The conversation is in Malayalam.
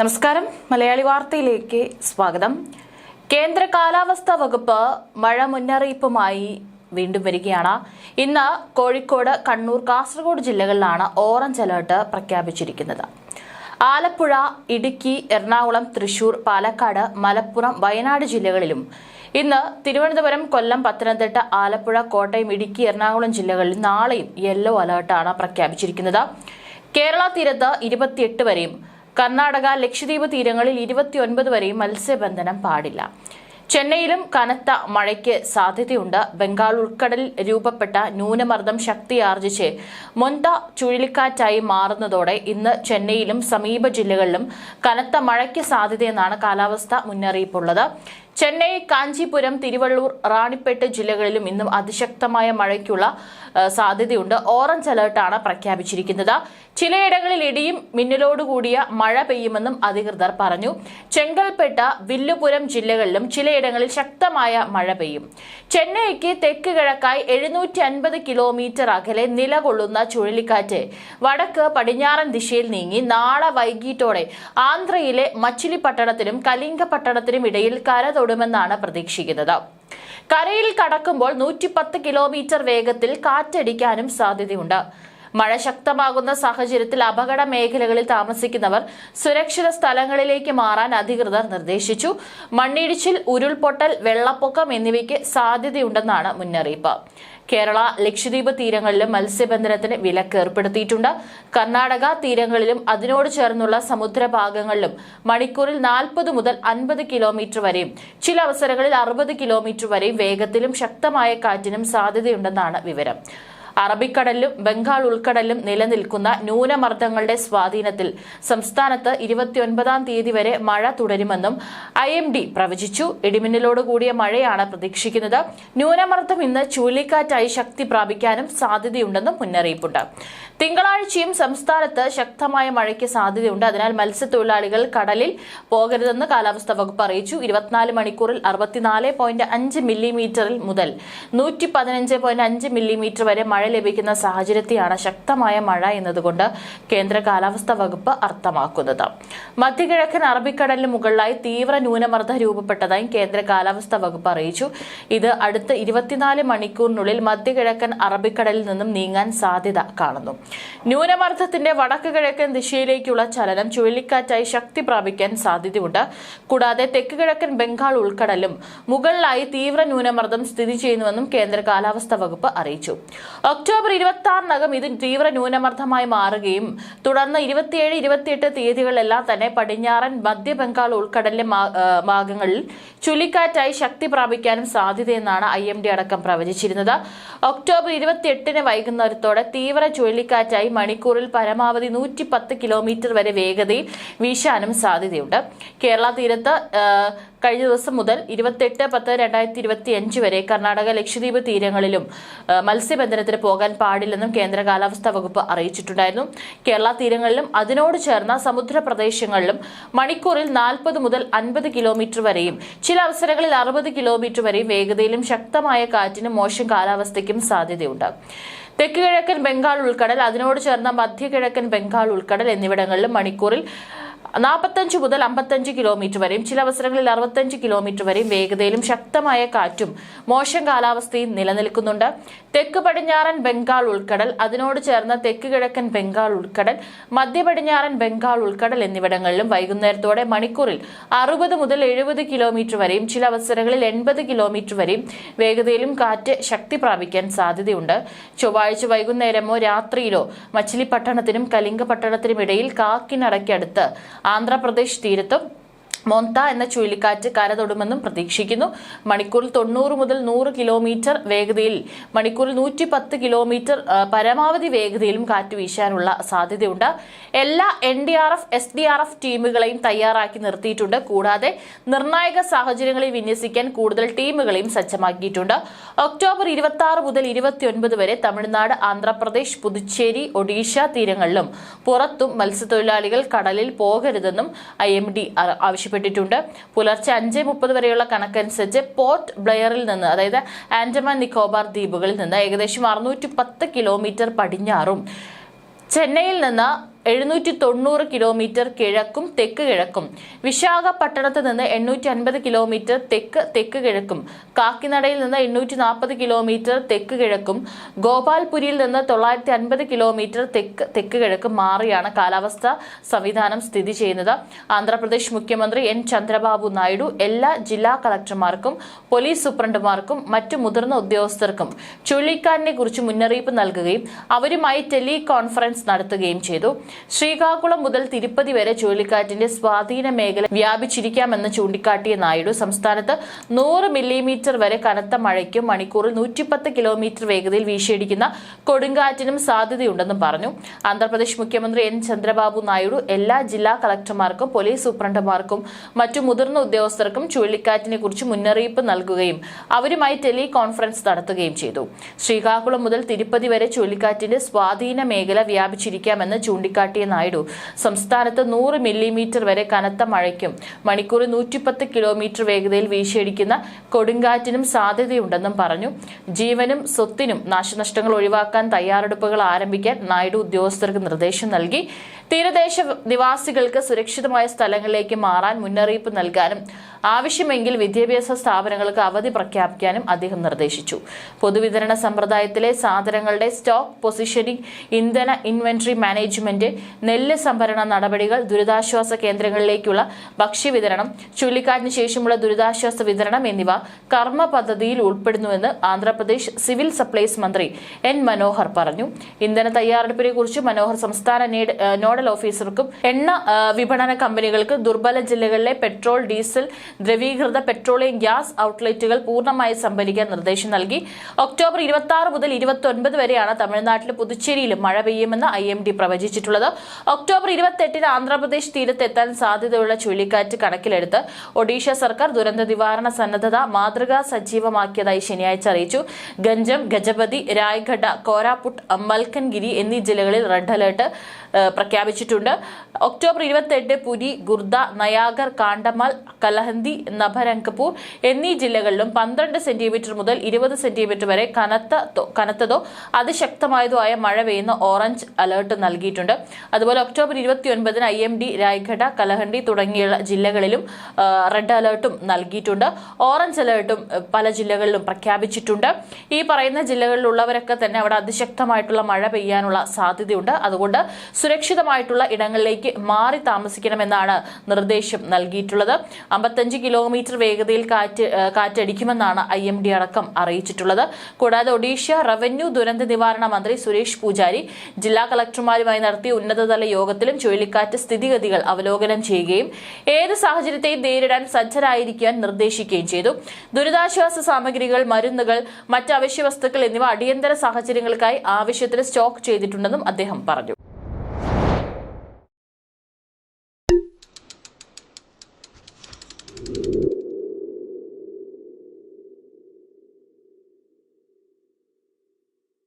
നമസ്കാരം. മലയാളി വാർത്തയിലേക്ക് സ്വാഗതം. കേന്ദ്ര കാലാവസ്ഥാ വകുപ്പ് മഴ മുന്നറിയിപ്പുമായി വീണ്ടും വരികയാണ്. ഇന്ന് കോഴിക്കോട് കണ്ണൂർ കാസർഗോഡ് ജില്ലകളിലാണ് ഓറഞ്ച് അലേർട്ട് പ്രഖ്യാപിച്ചിരിക്കുന്നത്. ആലപ്പുഴ ഇടുക്കി എറണാകുളം തൃശൂർ പാലക്കാട് മലപ്പുറം വയനാട് ജില്ലകളിലും ഇന്ന് തിരുവനന്തപുരം കൊല്ലം പത്തനംതിട്ട ആലപ്പുഴ കോട്ടയം ഇടുക്കി എറണാകുളം ജില്ലകളിൽ നാളെയും യെല്ലോ അലേർട്ടാണ് പ്രഖ്യാപിച്ചിരിക്കുന്നത്. കേരള തീരത്ത് ഇരുപത്തിയെട്ട് വരെയും കർണാടക ലക്ഷദ്വീപ് തീരങ്ങളിൽ ഇരുപത്തിയൊൻപത് വരെയും മത്സ്യബന്ധനം പാടില്ല. ചെന്നൈയിലും കനത്ത മഴയ്ക്ക് സാധ്യതയുണ്ട്. ബംഗാൾ ഉൾക്കടലിൽ രൂപപ്പെട്ട ന്യൂനമർദ്ദം ശക്തിയാർജിച്ച് മൊന്ത ചുഴലിക്കാറ്റായി മാറുന്നതോടെ ഇന്ന് ചെന്നൈയിലും സമീപ ജില്ലകളിലും കനത്ത മഴയ്ക്ക് സാധ്യതയെന്നാണ് കാലാവസ്ഥ മുന്നറിയിപ്പുള്ളത്. ചെന്നൈ കാഞ്ചീപുരം തിരുവള്ളൂർ റാണിപ്പേട്ട് ജില്ലകളിലും ഇന്നും അതിശക്തമായ മഴയ്ക്കുള്ള സാധ്യതയുണ്ട്. ഓറഞ്ച് അലർട്ടാണ് പ്രഖ്യാപിച്ചിരിക്കുന്നത്. ചിലയിടങ്ങളിൽ ഇടിയും മിന്നലോടുകൂടിയ മഴ പെയ്യുമെന്നും അധികൃതർ പറഞ്ഞു. ചെങ്കൽപ്പേട്ട വില്ലുപുരം ജില്ലകളിലും ചിലയിടങ്ങളിൽ ശക്തമായ മഴ പെയ്യും. ചെന്നൈക്ക് തെക്ക് കിഴക്കായി എഴുന്നൂറ്റി അൻപത് കിലോമീറ്റർ അകലെ നിലകൊള്ളുന്ന ചുഴലിക്കാറ്റ് വടക്ക് പടിഞ്ഞാറൻ ദിശയിൽ നീങ്ങി നാളെ വൈകിട്ടോടെ ആന്ധ്രയിലെ മച്ചിലിപ്പട്ടണത്തിനും കലിംഗപട്ടണത്തിനും ഇടയിൽ കര തൊടുമെന്നാണ് പ്രതീക്ഷിക്കുന്നത്. കരയിൽ കടക്കുമ്പോൾ നൂറ്റിപ്പത്ത് കിലോമീറ്റർ വേഗത്തിൽ കാറ്റടിക്കാനും സാധ്യതയുണ്ട്. മഴ ശക്തമാകുന്ന സാഹചര്യത്തിൽ അപകട മേഖലകളിൽ താമസിക്കുന്നവർ സുരക്ഷിത സ്ഥലങ്ങളിലേക്ക് മാറാൻ അധികൃതർ നിർദ്ദേശിച്ചു. മണ്ണിടിച്ചിൽ ഉരുൾപൊട്ടൽ വെള്ളപ്പൊക്കം എന്നിവയ്ക്ക് സാധ്യതയുണ്ടെന്നാണ് മുന്നറിയിപ്പ്. കേരള ലക്ഷദ്വീപ് തീരങ്ങളിലും മത്സ്യബന്ധനത്തിന് വിലക്ക് ഏർപ്പെടുത്തിയിട്ടുണ്ട്. കർണാടക തീരങ്ങളിലും അതിനോട് ചേർന്നുള്ള സമുദ്രഭാഗങ്ങളിലും മണിക്കൂറിൽ നാൽപ്പത് മുതൽ അൻപത് കിലോമീറ്റർ വരെയും ചില അവസരങ്ങളിൽ അറുപത് കിലോമീറ്റർ വരെയും വേഗത്തിലും ശക്തമായ കാറ്റിനും സാധ്യതയുണ്ടെന്നാണ് വിവരം. അറബിക്കടലിലും ബംഗാൾ ഉൾക്കടലിലും നിലനിൽക്കുന്ന ന്യൂനമർദ്ദങ്ങളുടെ സ്വാധീനത്തിൽ സംസ്ഥാനത്ത് ഇരുപത്തിയൊൻപതാം തീയതി വരെ മഴ തുടരുമെന്നും ഐ എം ഡി പ്രവചിച്ചു. ഇടിമിന്നലോട് കൂടിയ മഴയാണ് പ്രതീക്ഷിക്കുന്നത്. ന്യൂനമർദ്ദം ഇന്ന് ചുഴലിക്കാറ്റായി ശക്തി പ്രാപിക്കാനും സാധ്യതയുണ്ടെന്നും മുന്നറിയിപ്പുണ്ട്. തിങ്കളാഴ്ചയും സംസ്ഥാനത്ത് ശക്തമായ മഴയ്ക്ക് സാധ്യതയുണ്ട്. അതിനാൽ മത്സ്യത്തൊഴിലാളികൾ കടലിൽ പോകരുതെന്ന് കാലാവസ്ഥാ വകുപ്പ് അറിയിച്ചു. ഇരുപത്തിനാല് മണിക്കൂറിൽ അറുപത്തിനാല് പോയിന്റ് അഞ്ച് മില്ലിമീറ്ററിൽ മുതൽ നൂറ്റി പതിനഞ്ച് പോയിന്റ് അഞ്ച് മില്ലിമീറ്റർ വരെ മഴ ലഭിക്കുന്ന സാഹചര്യത്തെയാണ് ശക്തമായ മഴ എന്നതുകൊണ്ട് കേന്ദ്ര കാലാവസ്ഥാ വകുപ്പ് അർത്ഥമാക്കുന്നത്. മധ്യകിഴക്കൻ അറബിക്കടലിന് മുകളിലായി തീവ്ര ന്യൂനമർദ്ദം രൂപപ്പെട്ടതായും കേന്ദ്ര കാലാവസ്ഥാ വകുപ്പ് അറിയിച്ചു. ഇത് അടുത്ത ഇരുപത്തിനാല് മണിക്കൂറിനുള്ളിൽ മധ്യകിഴക്കൻ അറബിക്കടലിൽ നിന്നും നീങ്ങാൻ സാധ്യത കാണുന്നു. ന്യൂനമർദ്ദത്തിന്റെ വടക്ക് കിഴക്കൻ ദിശയിലേക്കുള്ള ചലനം ചുഴലിക്കാറ്റായി ശക്തി പ്രാപിക്കാൻ സാധ്യതയുണ്ട്. കൂടാതെ തെക്ക് കിഴക്കൻ ബംഗാൾ ഉൾക്കടലും മുകളിലായി തീവ്ര ന്യൂനമർദ്ദം സ്ഥിതി ചെയ്യുന്നുവെന്നും കേന്ദ്ര കാലാവസ്ഥാ വകുപ്പ് അറിയിച്ചു. ഒക്ടോബർ ഇരുപത്തി ആറിനകം ഇത് തീവ്ര ന്യൂനമർദ്ദമായി മാറുകയും തുടർന്ന് ഇരുപത്തിയേഴ് ഇരുപത്തിയെട്ട് തീയതികളിലെല്ലാം തന്നെ പടിഞ്ഞാറൻ മധ്യ ബംഗാൾ ഉൾക്കടലിലെ ഭാഗങ്ങളിൽ ചുഴലിക്കാറ്റായി ശക്തി പ്രാപിക്കാനും സാധ്യതയെന്നാണ് ഐ എം ഡി അടക്കം പ്രവചിച്ചിരുന്നത്. ഒക്ടോബർ ഇരുപത്തിയെട്ടിന് വൈകുന്നേരത്തോടെ തീവ്ര ചുഴലിക്കാറ്റായി മണിക്കൂറിൽ പരമാവധി നൂറ്റി പത്ത് കിലോമീറ്റർ വരെ വേഗതയിൽ വീശാനും സാധ്യതയുണ്ട്. കേരള തീരത്ത് കഴിഞ്ഞ ദിവസം മുതൽ ഇരുപത്തെട്ട് പത്ത് രണ്ടായിരത്തി ഇരുപത്തി അഞ്ച് വരെ കർണാടക ലക്ഷദ്വീപ് തീരങ്ങളിലും മത്സ്യബന്ധനത്തിന് പോകാൻ പാടില്ലെന്നും കേന്ദ്ര കാലാവസ്ഥാ വകുപ്പ് അറിയിച്ചിട്ടുണ്ടായിരുന്നു. കേരള തീരങ്ങളിലും അതിനോട് ചേർന്ന സമുദ്ര പ്രദേശങ്ങളിലും മണിക്കൂറിൽ നാൽപ്പത് മുതൽ അൻപത് കിലോമീറ്റർ വരെയും ചില അവസരങ്ങളിൽ അറുപത് കിലോമീറ്റർ വരെയും വേഗതയിലും ശക്തമായ കാറ്റിനും മോശം കാലാവസ്ഥയ്ക്കും സാധ്യതയുണ്ട്. തെക്ക് കിഴക്കൻ ബംഗാൾ ഉൾക്കടൽ അതിനോട് ചേർന്ന മധ്യ കിഴക്കൻ ബംഗാൾ ഉൾക്കടൽ എന്നിവിടങ്ങളിലും മണിക്കൂറിൽ നാൽപ്പത്തഞ്ച് മുതൽ അമ്പത്തഞ്ച് കിലോമീറ്റർ വരെയും ചില അവസരങ്ങളിൽ അറുപത്തഞ്ച് കിലോമീറ്റർ വരെയും വേഗതയിലും ശക്തമായ കാറ്റും മോശം കാലാവസ്ഥയും നിലനിൽക്കുന്നുണ്ട്. തെക്ക് പടിഞ്ഞാറൻ ബംഗാൾ ഉൾക്കടൽ അതിനോട് ചേർന്ന തെക്ക് കിഴക്കൻ ബംഗാൾ ഉൾക്കടൽ മധ്യ പടിഞ്ഞാറൻ ബംഗാൾ ഉൾക്കടൽ എന്നിവിടങ്ങളിലും വൈകുന്നേരത്തോടെ മണിക്കൂറിൽ അറുപത് മുതൽ എഴുപത് കിലോമീറ്റർ വരെയും ചില അവസരങ്ങളിൽ എൺപത് കിലോമീറ്റർ വരെയും വേഗതയിലും കാറ്റ് ശക്തി പ്രാപിക്കാൻ സാധ്യതയുണ്ട്. ചൊവ്വാഴ്ച വൈകുന്നേരമോ രാത്രിയിലോ മച്ചിലിപ്പട്ടണത്തിനും കലിംഗപട്ടണത്തിനും ഇടയിൽ കാക്കിനടയ്ക്കടുത്ത് ആന്ധ്രാപ്രദേശ് തീരത്തും മൊന്ത എന്ന ചുഴലിക്കാറ്റ് കരതൊടുമെന്നും പ്രതീക്ഷിക്കുന്നു. മണിക്കൂറിൽ തൊണ്ണൂറ് മുതൽ നൂറ് കിലോമീറ്റർ വേഗതയിൽ മണിക്കൂറിൽ നൂറ്റി പത്ത് കിലോമീറ്റർ പരമാവധി വേഗതയിലും കാറ്റ് വീശാനുള്ള സാധ്യതയുണ്ട്. എല്ലാ N D R F S D R F ടീമുകളെയും തയ്യാറാക്കി നിർത്തിയിട്ടുണ്ട്. കൂടാതെ നിർണായക സാഹചര്യങ്ങളിൽ വിന്യസിക്കാൻ കൂടുതൽ ടീമുകളെയും സജ്ജമാക്കിയിട്ടുണ്ട്. ഒക്ടോബർ ഇരുപത്തി ആറ് മുതൽ ഇരുപത്തിയൊൻപത് വരെ തമിഴ്നാട് ആന്ധ്രാപ്രദേശ് പുതുച്ചേരി ഒഡീഷ തീരങ്ങളിലും പുറത്തും മത്സ്യത്തൊഴിലാളികൾ കടലിൽ പോകരുതെന്നും ഐ എം ഡി ആവശ്യപ്പെട്ടിട്ടുണ്ട്. പുലർച്ചെ അഞ്ച് മുപ്പത് വരെയുള്ള കണക്കനുസരിച്ച് പോർട്ട് ബ്ലെയറിൽ നിന്ന് അതായത് ആൻഡമാൻ നിക്കോബാർ ദ്വീപുകളിൽ നിന്ന് ഏകദേശം അറുന്നൂറ്റി കിലോമീറ്റർ പടിഞ്ഞാറും ചെന്നൈയിൽ നിന്ന് എഴുന്നൂറ്റി തൊണ്ണൂറ് കിലോമീറ്റർ കിഴക്കും തെക്ക് കിഴക്കും. വിശാഖപട്ടണത്ത് നിന്ന് എണ്ണൂറ്റി അൻപത് കിലോമീറ്റർ തെക്ക് തെക്ക് കിഴക്കും. കാക്കിനടയിൽ നിന്ന് എണ്ണൂറ്റി നാൽപ്പത് കിലോമീറ്റർ തെക്ക് കിഴക്കും. ഗോപാൽപുരിയിൽ നിന്ന് തൊള്ളായിരത്തി അൻപത് കിലോമീറ്റർ തെക്ക് തെക്ക് കിഴക്കും മാറിയാണ് കാലാവസ്ഥ സംവിധാനം സ്ഥിതി ചെയ്യുന്നത്. ആന്ധ്രാപ്രദേശ് മുഖ്യമന്ത്രി എൻ. ചന്ദ്രബാബു നായിഡു എല്ലാ ജില്ലാ കളക്ടർമാർക്കും പോലീസ് സൂപ്രണ്ടുമാർക്കും മറ്റു മുതിർന്ന ഉദ്യോഗസ്ഥർക്കും ചുഴലിക്കാറ്റിനെ കുറിച്ച് മുന്നറിയിപ്പ് നൽകുകയും അവരുമായി ടെലി കോൺഫറൻസ് നടത്തുകയും ചെയ്തു. ശ്രീകാകുളം മുതൽ തിരുപ്പതി വരെ ചുഴലിക്കാറ്റിന്റെ സ്വാധീന മേഖല വ്യാപിച്ചിരിക്കാമെന്ന് ചൂണ്ടിക്കാട്ടിയ നായിഡു സംസ്ഥാനത്ത് നൂറ് മില്ലിമീറ്റർ വരെ കനത്ത മഴയ്ക്കും മണിക്കൂറിൽ നൂറ്റിപ്പത്ത് കിലോമീറ്റർ വേഗതയിൽ വീശിയടിക്കുന്ന കൊടുങ്കാറ്റിനും സാധ്യതയുണ്ടെന്നും പറഞ്ഞു. ആന്ധ്രാപ്രദേശ് മുഖ്യമന്ത്രി എൻ ചന്ദ്രബാബു നായിഡു എല്ലാ ജില്ലാ കളക്ടർമാർക്കും പോലീസ് സൂപ്രണ്ടുമാർക്കും മറ്റു മുതിർന്ന ഉദ്യോഗസ്ഥർക്കും ചുഴലിക്കാറ്റിനെ കുറിച്ച് മുന്നറിയിപ്പ് നൽകുകയും അവരുമായി ടെലി കോൺഫറൻസ് നടത്തുകയും ചെയ്തു. ശ്രീകാകുളം മുതൽ തിരുപ്പതി വരെ ചുഴലിക്കാറ്റിന്റെ സ്വാധീന മേഖല വ്യാപിച്ചിരിക്കാമെന്ന് ചൂണ്ടിക്കാട്ടിയ നായിഡു സംസ്ഥാനത്ത് നൂറ് മില്ലിമീറ്റർ വരെ കനത്ത മഴയ്ക്കും മണിക്കൂറിൽ നൂറ്റിപ്പത്ത് കിലോമീറ്റർ വേഗതയിൽ വീശിയടിക്കുന്ന കൊടുങ്കാറ്റിനും സാധ്യതയുണ്ടെന്നും പറഞ്ഞു. ജീവനും സ്വത്തിനും നാശനഷ്ടങ്ങൾ ഒഴിവാക്കാൻ തയ്യാറെടുപ്പുകൾ ആരംഭിക്കാൻ നായിഡു ഉദ്യോഗസ്ഥർക്ക് നിർദ്ദേശം നൽകി. തീരദേശ നിവാസികൾക്ക് സുരക്ഷിതമായ സ്ഥലങ്ങളിലേക്ക് മാറാൻ മുന്നറിയിപ്പ് നൽകാനും ആവശ്യമെങ്കിൽ വിദ്യാഭ്യാസ സ്ഥാപനങ്ങൾക്ക് അവധി പ്രഖ്യാപിക്കാനും അദ്ദേഹം നിർദ്ദേശിച്ചു. പൊതുവിതരണ സമ്പ്രദായത്തിലെ സാധനങ്ങളുടെ സ്റ്റോക്ക് പൊസിഷനിംഗ് ഇന്ധന ഇൻവെന്ററി മാനേജ്മെന്റ് നെല്ല് സംഭരണ നടപടികൾ ദുരിതാശ്വാസ കേന്ദ്രങ്ങളിലേക്കുള്ള ഭക്ഷ്യവിതരണം ചുഴലിക്കാറ്റിന് ശേഷമുള്ള ദുരിതാശ്വാസ വിതരണം എന്നിവ കർമ്മ പദ്ധതിയിൽ ഉൾപ്പെടുന്നുവെന്ന് ആന്ധ്രാപ്രദേശ് സിവിൽ സപ്ലൈസ് മന്ത്രി എൻ മനോഹർ പറഞ്ഞു. ഇന്ധന തയ്യാറെടുപ്പിനെ കുറിച്ച് മനോഹർ സംസ്ഥാന ഏഹ് നോഡൽ ഓഫീസർക്കും എണ്ണ വിപണന കമ്പനികൾക്ക് ദുർബല ജില്ലകളിലെ പെട്രോൾ ഡീസൽ ദ്രവീകൃത പെട്രോളിയം ഗ്യാസ് ഔട്ട്ലെറ്റുകൾ പൂർണമായി സംഭരിക്കാൻ നിർദ്ദേശം നൽകി. ഒക്ടോബർ ഇരുപത്തി ആറ് മുതൽ ഇരുപത്തി വരെയാണ് തമിഴ്നാട്ടിലും പുതുച്ചേരിയിലും മഴ പെയ്യുമെന്ന് ഐ എം ഡി പ്രവചിച്ചിട്ടുള്ളത്. ഒക്ടോബർ ഇരുപത്തെട്ടിന് ആന്ധ്രാപ്രദേശ് തീരത്തെത്താൻ സാധ്യതയുള്ള ചുഴലിക്കാറ്റ് കണക്കിലെടുത്ത് ഒഡീഷ സർക്കാർ ദുരന്ത നിവാരണ സന്നദ്ധത മാതൃകാ സജീവമാക്കിയതായി ശനിയാഴ്ച അറിയിച്ചു. ഗഞ്ചം ഗജപതി രായ്ഗഡ കോരാപുട്ട് മൽക്കൻഗിരി എന്നീ ജില്ലകളിൽ റെഡ് അലേർട്ട് ഏഹ്, പ്രഖ്യാപിച്ചിട്ടുണ്ട്. ഒക്ടോബർ ഇരുപത്തെട്ട് പുരി ഗുർദ നയാഗർ കാണ്ടമാൽ കലഹന്തി നഭരംഗപൂർ എന്നീ ജില്ലകളിലും പന്ത്രണ്ട് സെന്റിമീറ്റർ മുതൽ ഇരുപത് സെന്റിമീറ്റർ വരെ കനത്ത കനത്തതോ അതിശക്തമായതോ ആയ മഴ പെയ്യുന്ന ഓറഞ്ച് അലേർട്ട് നൽകിയിട്ടുണ്ട്. അതുപോലെ ഒക്ടോബർ ഇരുപത്തിയൊൻപതിന് I M D Rayagada Kalahandi തുടങ്ങിയ ജില്ലകളിലും റെഡ് അലേർട്ടും നൽകിയിട്ടുണ്ട്. ഓറഞ്ച് അലേർട്ടും പല ജില്ലകളിലും പ്രഖ്യാപിച്ചിട്ടുണ്ട്. ഈ പറയുന്ന ജില്ലകളിലുള്ളവരൊക്കെ തന്നെ അവിടെ അതിശക്തമായിട്ടുള്ള മഴ പെയ്യാനുള്ള സാധ്യതയുണ്ട്. അതുകൊണ്ട് സുരക്ഷിതമായിട്ടുള്ള ഇടങ്ങളിലേക്ക് മാറി താമസിക്കണമെന്നാണ് നിർദ്ദേശം നൽകിയിട്ടുള്ളത്. അമ്പത്തഞ്ച് കിലോമീറ്റർ വേഗതയിൽ കാറ്റ് കാറ്റടിക്കുമെന്നാണ് ഐ എം ഡി അടക്കം അറിയിച്ചിട്ടുള്ളത്. കൂടാതെ ഒഡീഷ റവന്യൂ ദുരന്ത നിവാരണ മന്ത്രി സുരേഷ് പൂജാരി ജില്ലാ കളക്ടർമാരുമായി നടത്തിയ ഉന്നതതല യോഗത്തിലും ചുഴലിക്കാറ്റ് സ്ഥിതിഗതികൾ അവലോകനം ചെയ്യുകയും ഏത് സാഹചര്യത്തെയും നേരിടാൻ സജ്ജരായിരിക്കാൻ നിർദ്ദേശിക്കുകയും ചെയ്തു. ദുരിതാശ്വാസ സാമഗ്രികൾ മരുന്നുകൾ മറ്റ് അവശ്യ വസ്തുക്കൾ എന്നിവ അടിയന്തര സാഹചര്യങ്ങൾക്കായി ആവശ്യത്തിന് സ്റ്റോക്ക് ചെയ്തിട്ടുണ്ടെന്നും അദ്ദേഹം പറഞ്ഞു.